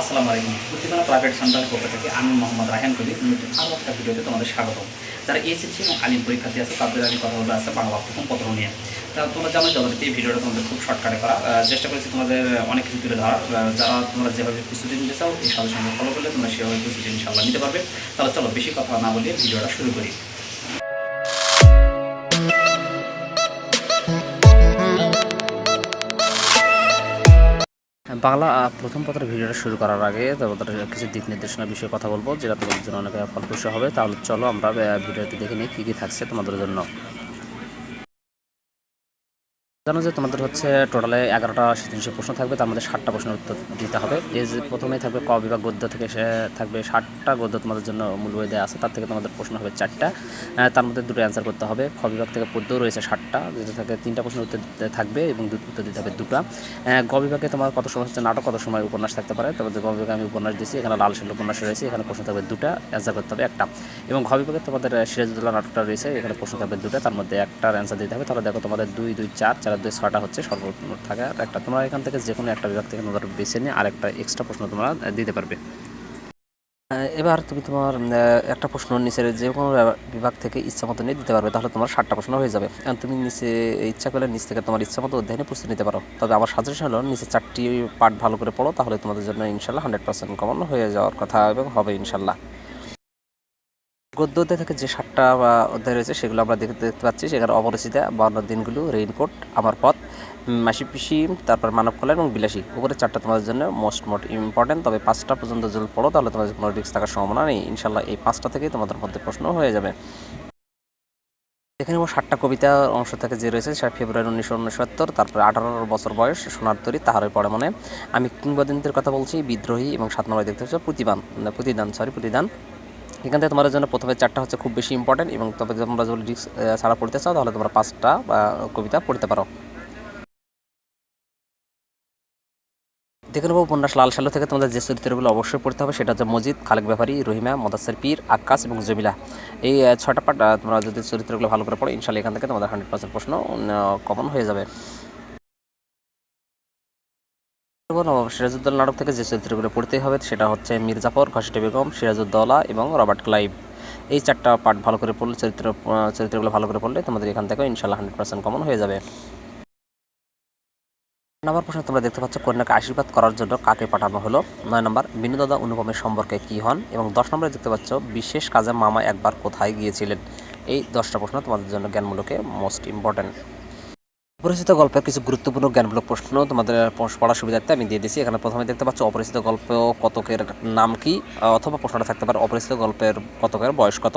আসসালামু আলাইকুম। প্রতিমানা প্রাইভেট সেন্টারের পক্ষ থেকে আমি মোহাম্মদ রাহেন কবি। নতুন আরও একটা ভিডিওতে তোমাদের স্বাগত। যারা এসেছে এবং আলিম পরীক্ষার্থী আছে তাদের আমি কথা বলব আসছে বাংলা প্রথম পত্র নিয়ে। তা তোমরা জানো যথারীতি এই ভিডিওটা তোমাদের খুব শর্টকাটে করা। চেষ্টা করেছি তোমাদের অনেক কিছু তুলে আহ, যারা তোমরা যেভাবে প্রস্তুতি নিতে চাও এই সাথে সঙ্গে ফলো করলে তোমরা সেভাবে প্রস্তুতি ইনশাল্লাহ নিতে পারবে। তাহলে চলো বেশি কথা না বলে ভিডিওটা শুরু করি। বাংলা প্রথম পত্রের ভিডিওটা শুরু করার আগে তোমাদের কিছু দিক নির্দেশনা বিষয়ে কথা বলব। যেটা তোমাদের জন্য অনেক ফলপ্রসূ হবে। তাহলে চলো আমরা ভিডিওটি দেখে নিই, কী কী থাকছে তোমাদের জন্য। জানো যে তোমাদের হচ্ছে টোটালে এগারোটা সৃজনশীল প্রশ্ন থাকবে, তার মধ্যে ষাটটা প্রশ্নের উত্তর দিতে হবে। এই যে প্রথমেই থাকবে ক বিভাগ গদ্য থেকে সে থাকবে ষাটটা গদ্য তোমাদের জন্য মূল বই দেওয়া আছে, তার থেকে তোমাদের প্রশ্ন হবে চারটা। তার মধ্যে দুটো অ্যান্সার করতে হবে। খ বিভাগ থেকে পদ্য রয়েছে ষাটটা, যেটা থেকে তিনটা প্রশ্নের উত্তর থাকবে এবং উত্তর দিতে হবে দুটো। গ বিভাগে তোমার কত সময় হচ্ছে, নাটক কত সময় উপন্যাস থাকতে পারে? তোমাদের গ বিভাগে আমি উপন্যাস দিচ্ছি এখানে লাল শিল উপন্যাস রয়েছে, এখানে প্রশ্ন থাকবে দুটা অ্যান্সার করতে হবে একটা। এবং ঘ বিভাগে তোমাদের আহ, নাটকটা রয়েছে এখানে প্রশ্ন থাকবে দুটা তার মধ্যে একটার অ্যান্সার দিতে হবে। তাহলে দেখো তোমাদের দুই দুই চার চার দুই ছটা হচ্ছে সর্বমোট থাকে আর একটা। তোমরা এখান থেকে যে কোনো একটা বিভাগ থেকে তোমাদের বেছে নিয়ে আরেকটা এক্সট্রা প্রশ্ন তোমরা দিতে পারবে। এবার তুমি তোমার একটা প্রশ্ন নিচের যে কোনো বিভাগ থেকে ইচ্ছা মতো নিয়ে দিতে পারবে তাহলে তোমার ষাটটা প্রশ্ন হয়ে যাবে। তুমি নিচে ইচ্ছা করলে নিচ থেকে তোমার ইচ্ছা মতো অধ্যয়নে প্রস্তুতি নিতে পারো। তবে আমার সাজেশন হলো নিচে চারটি পার্ট ভালো করে পড়ো তাহলে তোমাদের জন্য ইনশাল্লাহ হান্ড্রেড পার্সেন্ট কমন হয়ে যাওয়ার কথা এবং হবে ইনশাল্লাহ। গদ্য অধ্যায় থেকে যে সাতটা বা অধ্যায় রয়েছে, সেগুলো আমরা দেখতে দেখতে পাচ্ছি। সেখানে অপরিচিতা বান্ন দিনগুলো, রেইনকোট, আমার পথ মাসি পিসি, তারপর মানব কলা এবং বিলাসী। উপরে চারটা তোমাদের জন্য মোস্ট মোট ইম্পর্টেন্ট তবে পাঁচটা পর্যন্ত যদি পড়ো, তাহলে তোমাদের কোনো রিস্ক থাকার সম্ভাবনা নেই। ইনশাল্লাহ এই পাঁচটা থেকেই তোমাদের মধ্যে প্রশ্ন হয়ে যাবে। এখানে ষাটটা কবিতা অংশ থেকে যে রয়েছে, সেটা ফেব্রুয়ারি উনিশশো উনসত্তর, তারপরে আঠারো বছর বয়স, সোনার তরী, তাহারই পড়ে মনে। আমি কিংবদন্তির কথা বলছি, বিদ্রোহী এবং সাত নম্বরে দেখতে হচ্ছে প্রতিবান, প্রতিদান সরি প্রতিদান। এখান থেকে তোমাদের জন্য প্রথমে চারটা হচ্ছে খুব বেশি ইম্পর্টেন্ট এবং তবে তোমরা যদি রিক্স ছাড়া পড়তে চাও, তাহলে তোমরা পাঁচটা কবিতা পড়তে পারো। দেখে নেব উপন্যাস লাল সালো থেকে তোমাদের যে চরিত্রগুলো অবশ্যই পড়তে হবে, সেটা হচ্ছে মজিদ, খালেক ব্যাপারী, রহিমা, মোদাসের পীর, আকাশ এবং জমিলা। এই ছটা পার্ট তোমরা যদি চরিত্রগুলো ভালো করে পড়ো ইনশাল্লাহ এখান থেকে তোমাদের হান্ড্রেড পার্সেন্ট প্রশ্ন কমন হয়ে যাবে। সিরাজউদ্দৌলা নাটক থেকে যে চরিত্রগুলো পড়তেই হবে, সেটা হচ্ছে মির্জাফর, ঘসিটে বেগম, সিরাজউদ্দৌলা এবং রবার্ট ক্লাইভ। এই চারটা পার্ট ভালো করে পড়লে, চরিত্র চরিত্রগুলো ভালো করে পড়লে তোমাদের এখান থেকে ইনশাল্লাহ হান্ড্রেড পার্সেন্ট কমন হয়ে যাবে। নাম্বার প্রশ্ন তোমরা দেখতে পাচ্ছ, কন্যাকে আশীর্বাদ করার জন্য কাকে পাঠানো হলো? নয় নম্বর, বিনোদাদা অনুপমের সম্পর্কে কী হন? এবং দশ নম্বরে দেখতে পাচ্ছ, বিশেষ কাজে মামা একবার কোথায় গিয়েছিলেন? এই দশটা প্রশ্ন তোমাদের জন্য জ্ঞানমূলকে মোস্ট ইম্পর্ট্যান্ট অপরিচিত গল্পের কিছু গুরুত্বপূর্ণ জ্ঞানমূলক প্রশ্ন তোমাদের পড়ার সুবিধার্থে আমি দিয়ে দিচ্ছি এখানে প্রথমে দেখতে পাচ্ছ অপরিচিত গল্প কতকের নাম কি অথবা প্রশ্নটা থাকতে পারে অপরিচিত গল্পের কতকের বয়স কত।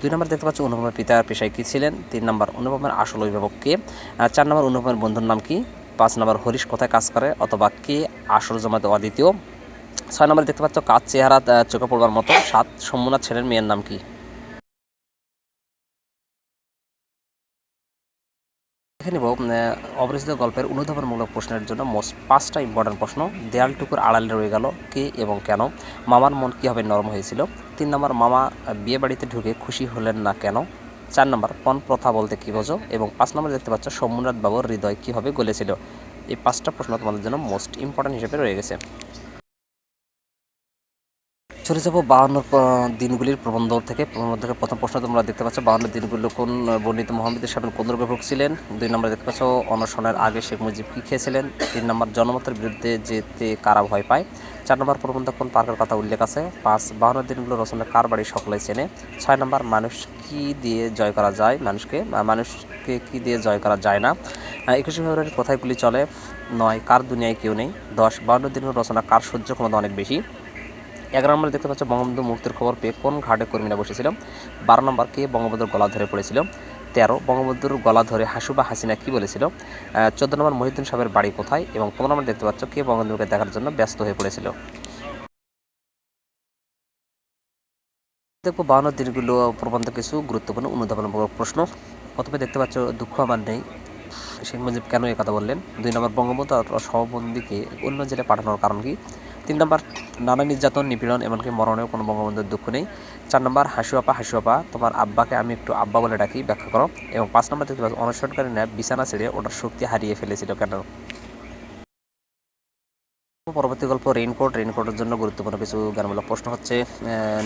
দুই নম্বর দেখতে পাচ্ছ অনুপমের পিতার পেশায় কী ছিলেন। তিন নম্বর অনুপমের আসল অভিভাবক কে চার নম্বর অনুপমের বন্ধুর নাম কি। পাঁচ নম্বর হরিশ কোথায় কাজ করে, অথবা কে আসল জমাতে অদ্বিতীয়। ছয় নম্বর দেখতে পাচ্ছ কাজ চেহারা চোখে পড়বার মতো। সাত সম্মুনাথ ছেলের মেয়ের নাম কি। দেখে নেব অপরিচিত গল্পের অনুধাবনমূলক প্রশ্নের জন্য মোস্ট পাঁচটা ইম্পর্টেন্ট প্রশ্ন। দেয়ালটুকুর আড়ালে রয়ে গেল কে এবং কেন? মামার মন কীভাবে নরম হয়েছিল? তিন নম্বর, মামা বিয়ে বাড়িতে ঢুকে খুশি হলেন না কেন? চার নম্বর পণ প্রথা বলতে কী বোঝো? এবং পাঁচ নম্বর দেখতে পাচ্ছ সোমনাথ বাবুর হৃদয় কীভাবে গলেছিল? এই পাঁচটা প্রশ্ন তোমাদের জন্য মোস্ট ইম্পর্টেন্ট হিসেবে রয়ে গেছে। চলে যাব বাহান্ন দিনগুলির প্রবন্ধ থেকে। প্রবন্ধ থেকে প্রথম প্রশ্ন তোমরা দেখতে পাচ্ছ, বাহান্ন দিনগুলো কোন বর্ণিত মোহাম্মদের সাহেব কোন রোগে ভুগছিলেন দুই নম্বর দেখতে পাচ্ছ, অনশনের আগে শেখ মুজিব কী খেয়েছিলেন? তিন নম্বর, জনমতের বিরুদ্ধে যেতে কারা ভয় পায়? চার নম্বর প্রবন্ধ কোন পার্কের কথা উল্লেখ আছে? পাঁচ, বাহান্ন দিনগুলো রচনা কার বাড়ি সকলে চেনে? ছয় নম্বর, মানুষ কি দিয়ে জয় করা যায়? মানুষকে মানুষকে কি দিয়ে জয় করা যায় না? একুশে ফেব্রুয়ারি কথাগুলি চলে। নয়, কার দুনিয়ায় কেউ নেই? দশ, বাহান্ন দিনের রচনা কার সহ্য ক্ষমতা অনেক বেশি? এগারো নম্বরে দেখতে পাচ্ছ বঙ্গবন্ধু মুক্তির খবর পেয়ে কোন ঘাটে কর্মীরা বসেছিল বারো নম্বর কে বঙ্গবন্ধুর গলা ধরে পড়েছিল? তেরো, বঙ্গবন্ধুর গলা ধরে হাসু বা হাসিনা কি বলেছিল? চোদ্দ নম্বর মহিউদ্দিন সাহেবের বাড়ি কোথায়? এবং পনেরো নম্বর দেখতে পাচ্ছ কে বঙ্গবন্ধুকে দেখার জন্য ব্যস্ত হয়ে পড়েছিল? দেখব বাউন্ন দিনগুলো প্রবন্ধ কিছু গুরুত্বপূর্ণ অনুধাবনমূলক প্রশ্ন। প্রথমে দেখতে পাচ্ছ দুঃখ আমার নেই। শেখ মুজিব কেন এই কথা বললেন? দুই নম্বর, বঙ্গবন্ধু আর সহবন্দীকে অন্য জেলে পাঠানোর কারণ কি? তিন নম্বর নানা নির্যাতন, নিপীড়ন, এমনকি মরণেও কোনো বঙ্গবন্ধুর দুঃখ নেই। চার নম্বর হাসুয়াপা আপা হাসু আপা তোমার আব্বাকে আমি একটু আব্বা বলে ডাকি, ব্যাখ্যা করো। এবং পাঁচ নম্বর, দেখতে পাচ্ছ বিছানা ছেড়ে ওটার শক্তি হারিয়ে ফেলেছিল কেন? পরবর্তী গল্প রেইনকোট রেইনকোটের জন্য গুরুত্বপূর্ণ কিছু জ্ঞানমূলক প্রশ্ন হচ্ছে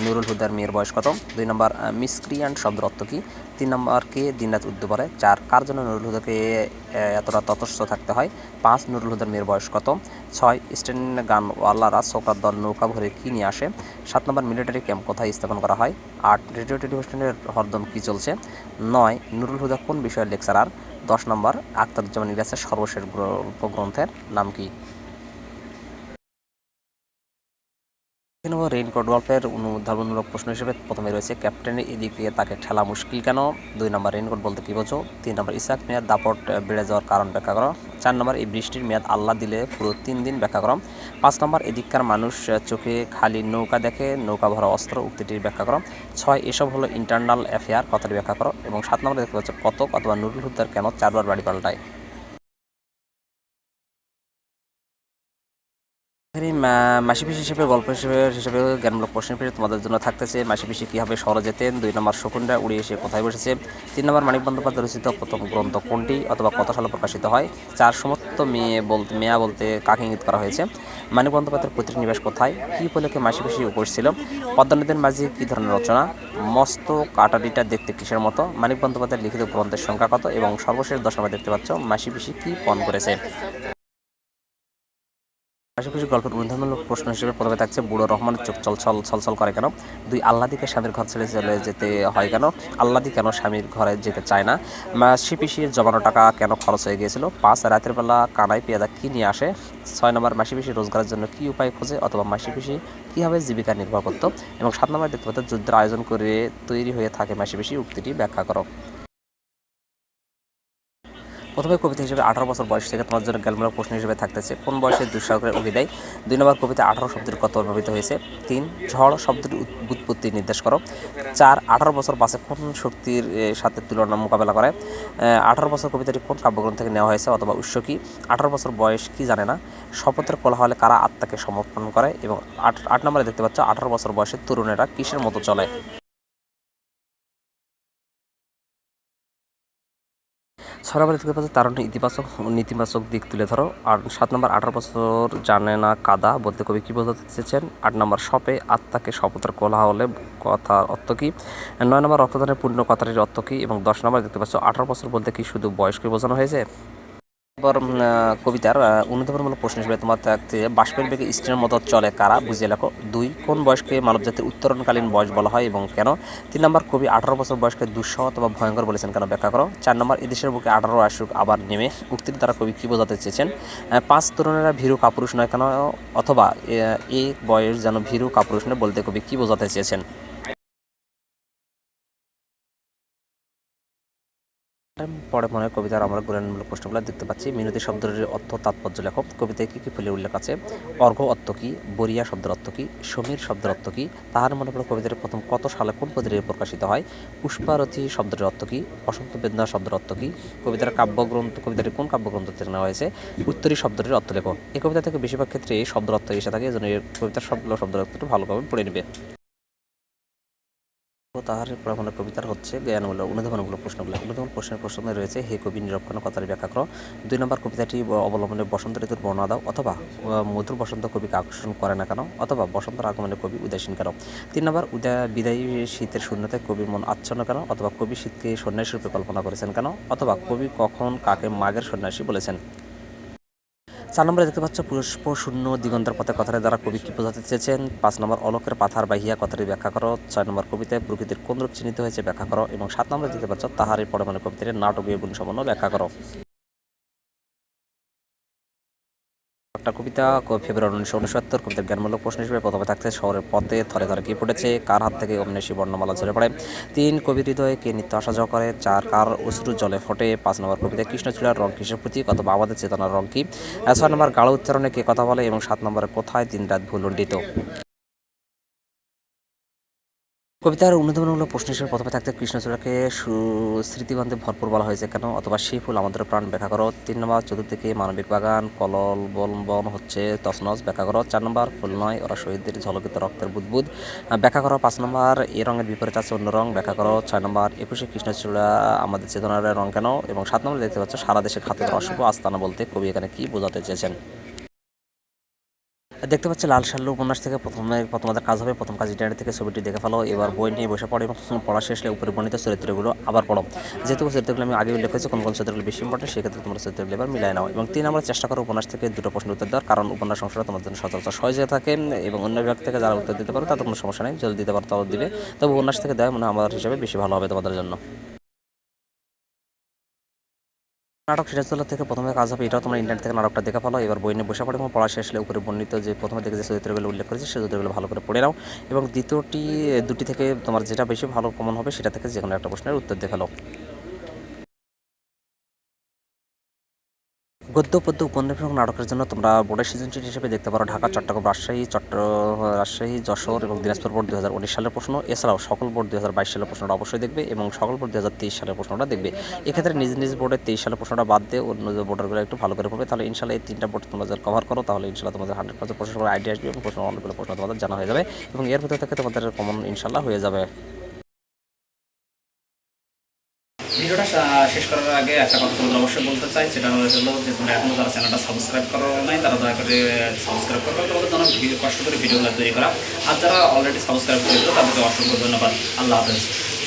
নুরুল হুদার মেয়ের বয়স কত? দুই নম্বর মিসক্রিয়ান্ট শব্দের অর্থ কী? তিন নম্বর, কে দিনরাত উদ্যু করে চার, কার জন্য নুরুল হুদাকে এতটা ততস্থ থাকতে হয়? পাঁচ, নুরুল হুদার মেয়ের বয়স কত? ছয়, স্টেন গানওয়ালারা সোকার দল নৌকা ভরে কী নিয়ে আসে? সাত নম্বর, মিলিটারি ক্যাম্প কোথায় স্থাপন করা হয়? আট, রেডিও টেলিভিশনের হরদম কী চলছে? নয়, নুরুল হুদা কোন বিষয়ের লেকচারার? দশ নম্বর, আখতারুজ্জামান ইলিয়াসের সর্বশেষ গ্রন্থের নাম কি? নম্বর রেইনকোট গল্পের অনুধাবনমূলক প্রশ্ন হিসেবে প্রথমে রয়েছে ক্যাপ্টেনের দিয়ে তাকে ঠেলা মুশকিল কেন? দুই নম্বর রেইনকোট বলতে কী বোঝো? তিন নম্বর ইসাক মেয়াদ দাপট বেড়ে যাওয়ার কারণ ব্যাখ্যা করো। চার নম্বর, এই বৃষ্টির মেয়াদ আল্লাহ দিলে পুরো তিন দিন ব্যাখ্যা করো। পাঁচ নম্বর, এদিককার মানুষ চোখে খালি নৌকা দেখে, নৌকা ভরা অস্ত্র উক্তিটির ব্যাখ্যা করো। ছয়, এসব হলো ইন্টারনাল অ্যাফেয়ার কথাটি ব্যাখ্যা করো। এবং সাত নম্বর দেখতে পাচ্ছ, কতক অথবা নুরুল হুদ্দার কেন চারবার বাড়ি পাল্টায়? এখানে মা- মাসি পিসি হিসেবে, গল্প হিসেবে হিসেবে জ্ঞানমূলক প্রশ্ন পেয়ে তোমাদের জন্য থাকতেছে মাসি পিসি কীভাবে শহরে যেতেন? দুই নম্বর শকুনরা উড়ে এসে কোথায় বসেছে? তিন নম্বর মানিক বন্দ্যোপাধ্যায় রচিত প্রথম গ্রন্থ কোনটি অথবা কত সালে প্রকাশিত হয়? চার সমস্ত মেয়ে বলতে, মেয়া বলতে কাকে ইঙ্গিত করা হয়েছে? মানিক বন্দ্যোপাধ্যায়ের পৈতৃক নিবাস কোথায়? কী উপলক্ষে মাসি পিসি উপোস ছিল? পদ্মনদীর মাঝি কী ধরনের রচনা? মস্ত কাটারিটা দেখতে কিসের মতো? মানিক বন্দ্যোপাধ্যায়ের লিখিত গ্রন্থের সংখ্যা কত এবং সর্বশেষ দশ নম্বর দেখতে পাচ্ছ মাসি পিসি কী পণ করেছে? পাশাপাশি গল্পের অনুধানমূলক প্রশ্ন হিসেবে প্রথমে থাকছে, বুড়ো রহমানের চোখ চলছল ছলছল করে কেন? দুই আল্লাদিকে স্বামীর ঘর ছেড়ে চলে যেতে হয় কেন? আল্লাদি কেন স্বামীর ঘরে যেতে চায় না? মাসি পিসির জমানো টাকা কেন খরচ হয়ে গিয়েছিল? পাঁচ রাতের বেলা কানাই পেয়াদা কী নিয়ে আসে? ছয় নম্বর মাসি পিসি রোজগারের জন্য কী উপায় খোঁজে? অথবা মাসি পিসি কীভাবে জীবিকা নির্বাহ করত? এবং সাত নম্বর, দেখতে পাচ্ছ, যুদ্ধের আয়োজন করে তৈরি হয়ে থাকে মাসি পিসি উক্তিটি ব্যাখ্যা করো। প্রথমে কবিতা হিসেবে আঠারো বছর বয়স থেকে তোমার জন্য জ্ঞানমূলক প্রশ্ন হিসেবে থাকতেছে, কোন বয়সে দুঃসাগরের অভিনয়? দুই নম্বর কবিতা আঠারো শব্দের কত প্রভাবিত হয়েছে। তিন, ঝড় শব্দের উৎ- উৎপত্তি নির্দেশ করো। চার, আঠারো বছর বাসে কোন শক্তির সাথে তুলনা মোকাবেলা করে? আঠারো বছর কবিতাটি কোন কাব্যগ্রন্থ থেকে নেওয়া হয়েছে অথবা উৎস কি? আঠারো বছর বয়স কি জানে না। শপথের কোলাহলে কারা আত্মাকে সমর্পণ করে? এবং আট আট নম্বরে দেখতে পাচ্ছ, আঠারো বছর বয়সের তরুণেরা কিসের মতো চলে? নম্বরে দেখতে পাচ্ছ তার ইতিবাচক নীতিবাচক দিক তুলে ধরো। আর সাত নম্বর আঠারো বছর জানে না কাদা বলতে কবি কী বোঝাতে চেয়েছেন? আট নম্বর শপে আত্মাকে শপথের কোলা হলে কথা অর্থ কী? নয় নম্বর রক্তদানের পূর্ণ কথাটির অর্থ কী? এবং দশ নম্বর দেখতে পাচ্ছ আঠারো বছর বলতে কি শুধু বয়সকে বোঝানো হয়েছে? কবিতার অনুধাবনমূলক প্রশ্ন হিসেবে তোমার থাকছে বাষ্পের বেগে স্ত্রীর মতো চলে কারা? বুঝিয়ে লেখো। দুই, কোন বয়সকে মানব মানবজাতির উত্তরণকালীন বয়স বলা হয় এবং কেন? তিন নম্বর, কবি আঠারো বছর বয়সকে দুঃসহ অথবা ভয়ঙ্কর বলেছেন কেন ব্যাখ্যা করো। চার নম্বর, এদেশের বুকে আঠারো আসুক, আবার নেমে উক্তির দ্বারা কবি কী বোঝাতে চেয়েছেন? পাঁচ, তরুণেরা ভীরু কাপুরুষ নয় কেন? অথবা এ- বয়স যেন ভীরু কাপুরুষ নয় বলতে কবি কী বোঝাতে চেয়েছেন? পরে মনে কবিতার আমরা গুণানমূলক প্রশ্নগুলো দেখতে পাচ্ছি। মিনতি শব্দের অর্থ তাৎপর্য লেখক। কবিতায় কী কী ফুলের উল্লেখ আছে? অর্ঘ অর্থ কী? বরিয়া শব্দের অর্থ কী? সমীর শব্দের অর্থ কী? তাহার মনে পড়ে কবিতার প্রথম কত সালে কোন পত্রিকায় প্রকাশিত হয়? পুষ্পারথী শব্দের অর্থ কী? বসন্ত বেদনা শব্দের অর্থ কী? কবিতার কাব্যগ্রন্থ কবিতাটি কোন কাব্যগ্রন্থ থেকে নেওয়া হয়েছে? উত্তরী শব্দটির অর্থ লেখক। এই কবিতা থেকে বেশিরভাগ ক্ষেত্রে এই শব্দের অর্থ এসে থাকে, এজন্য এই কবিতার সবগুলো শব্দের অর্থটা ভালোভাবে পড়ে নেবে। তাহার পড়াশোনার কবিতার হচ্ছে জ্ঞানমূলক অনুধাবনমূলক প্রশ্নগুলো। অনুধাবন প্রশ্নের প্রশ্নে রয়েছে, হে কবি নিরক্ষণ কথার ব্যাখ্যা করো। দুই নম্বর কবিতাটি অবলম্বনে বসন্ত ঋতুর বর্ণনা দাও, অথবা মধুর বসন্ত কবিকে আকর্ষণ করে না কেন? অথবা, বসন্তের আগমনে কবি উদাসীন কেন? তিন নম্বর, উদয়, বিদায়ী শীতের শূন্যতায় কবির মন আচ্ছন্ন কেন? অথবা, কবি শীতকে সন্ন্যাসী রূপে কল্পনা করেছেন কেন? অথবা, কবি কখন কাকে মাগের সন্ন্যাসী বলেছেন? চার নম্বরে দেখতে পাচ্ছ পুষ্প শূন্য দিগন্তর পথে কথাটি দ্বারা কবি কি বোঝাতে চেয়েছেন? পাঁচ নম্বর, অলকের পাথার বাহিয়া কথাটি ব্যাখ্যা করো। ছয় নম্বর কবিতায় প্রকৃতির কোন রূপ চিহ্নিত হয়েছে ব্যাখ্যা করো। এবং সাত নম্বরে দেখতে পাচ্ছ, তাহারই পরে মানে কবিতার নাটকীয় গুণ সম্পন্ন ব্যাখ্যা করো। একটা কবিতা ফেব্রুয়ারি উনিশশো উনসত্তর কবিতার জ্ঞানমূলক প্রশ্ন হিসেবে প্রথমে থাকছে শহরের পথে থরে থরে কি পড়েছে কার হাত থেকে অমনেশী বর্ণমালা ঝরে পড়ে। তিন কবি হৃদয়ে কে নিত্য আসা যাওয়া করে, চার কার অশ্রু জলে ফোটে। পাঁচ নম্বর কবিতা, কৃষ্ণচূড়ার রং কিসের প্রতি কত আমাদের চেতনার রং কি? ছয় নম্বর গাঢ় উচ্চারণে কে কথা বলে এবং সাত নম্বরে কোথায় দিন রাত ভুলণ্ডিত কবিতার অনুধাবনমূলক প্রশ্ন হিসেবে প্রথমে থাকতে কৃষ্ণচূড়াকে স্মৃতিবন্ধে ভরপুর বলা হয়েছে কেন? অথবা সেই ফুল আমাদের প্রাণ ব্যাখ্যা করো। তিন নম্বর, চতুর্দিকে মানবিক বাগান, কলল বলবন হচ্ছে তসনস ব্যাখ্যা করো। চার নম্বর, ফুল নয়, ওরা শহীদদের ঝলকিত রক্তের বুদবুদ। ব্যাখ্যা করো। পাঁচ নম্বর এই রঙের বিপরীত আছে অন্য রং। ব্যাখ্যা করো। ছয় নম্বর, একুশে কৃষ্ণচূড়া আমাদের চেতনার রং কেন? এবং সাত নম্বর দেখতে পাচ্ছ, সারা দেশে খাতের অশুভ আস্তানা বলতে কবি এখানে কি বোঝাতে চেয়েছেন? দেখতে পাচ্ছি লাল সাল্লু উপন্যাস থেকে প্রথমে তোমাদের কাজ হবে, প্রথম কাজ ইন্টারনেট থেকে ছবিটি দেখে ফেলো। এবার বই নিয়ে বসে পড়ো এবং পড়া শেষে উপরে বর্ণিত চরিত্রগুলো আবার পড়ো। যেহেতু চরিত্রগুলো আমি আগে উল্লেখ করেছি, কোন কোন চরিত্রগুলো বেশি ইম্পর্টেন্ট সেক্ষেত্রে তোমরা চরিত্রগুলো এবার মিলাই নাও। এবং তিন আমরা চেষ্টা করো উপন্যাস থেকে দুটো প্রশ্ন উত্তর দেওয়ার, কারণ উপন্যাস অংশটা তোমার জন্য সচরাচর সহজ থাকে এবং অন্য বিভাগ থেকে যারা উত্তর দিতে পারো, তাদের কোনো সমস্যা নেই। যদি দিতে পারো, তাও দিবে তবে উপন্যাস থেকে দেওয়া মনে আমার হিসাবে বেশি ভালো হবে তোমাদের জন্য। নাটক সিরাজদৌল্লা থেকে প্রথমে কাজ হবে, এটাও তোমরা ইন্টারনেট থেকে নাটকটা দেখে পালো এবার বই নিয়ে বসে পড়ে, এবং পড়া শেষলে উপরে বর্ণিত যে প্রথমে দেখে যে চরিত্রগুলো উল্লেখ করেছে, সেই চরিত্রগুলো ভালো করে পড়ে নাও। এবং দ্বিতীয়টি, দুটি থেকে তোমার যেটা বেশি ভালো কমন হবে, সেটা থেকে যে কোনো একটা প্রশ্নের উত্তর দেখে গদ্য পদ্য উপন্যাস এবং নাটকের জন্য তোমরা বোর্ডের সৃজনশীল হিসেবে দেখতে পারো ঢাকা, চট্টগ্রাম, রাজশাহী, চট্ট রাজশাহী, যশোর এবং দিনাজপুর বোর্ড দু হাজার উনিশ সালের প্রশ্ন। এছাড়াও সকল বোর্ড দু হাজার বাইশ সালের প্রশ্নটা অবশ্যই দেখবে এবং সকল বোর্ড দু হাজার তেইশ সালের প্রশ্নটা দেখবে। এক্ষেত্রে নিজ নিজ বোর্ডের তেইশ সালের প্রশ্নটা বাদ দিয়ে অন্য যে বোর্ডারগুলো একটু ভালো করে পড়বে, তাহলে ইনশাল্লাহ এই তিনটা বোর্ড তোমরা যদি কভার করো, তাহলে ইনশাল্লাহ তোমাদের হান্ড্রেড পার্সেন্ট প্রশ্ন আইডিয়া আসবে এবং প্রশ্ন অনেকগুলো প্রশ্ন তোমাদের জানা হয়ে যাবে এবং এর ভিতর থেকে তোমাদের কমন ইনশাল্লাহ হয়ে যাবে। ভিডিওটা শেষ করার আগে একটা কথা তোমাদের অবশ্যই বলতে চাই, সেটা হলো যে তোমরা এখনও যারা চ্যানেলটা সাবস্ক্রাইব করো নাই, তারা দয়া করে সাবস্ক্রাইব করবে তোমাদের জন্য ভিডিও কষ্ট করে ভিডিওগুলো তৈরি করা। আর যারা অলরেডি সাবস্ক্রাইব করেছিল তাদেরকে অসংখ্য ধন্যবাদ। আল্লাহ হাফেজ।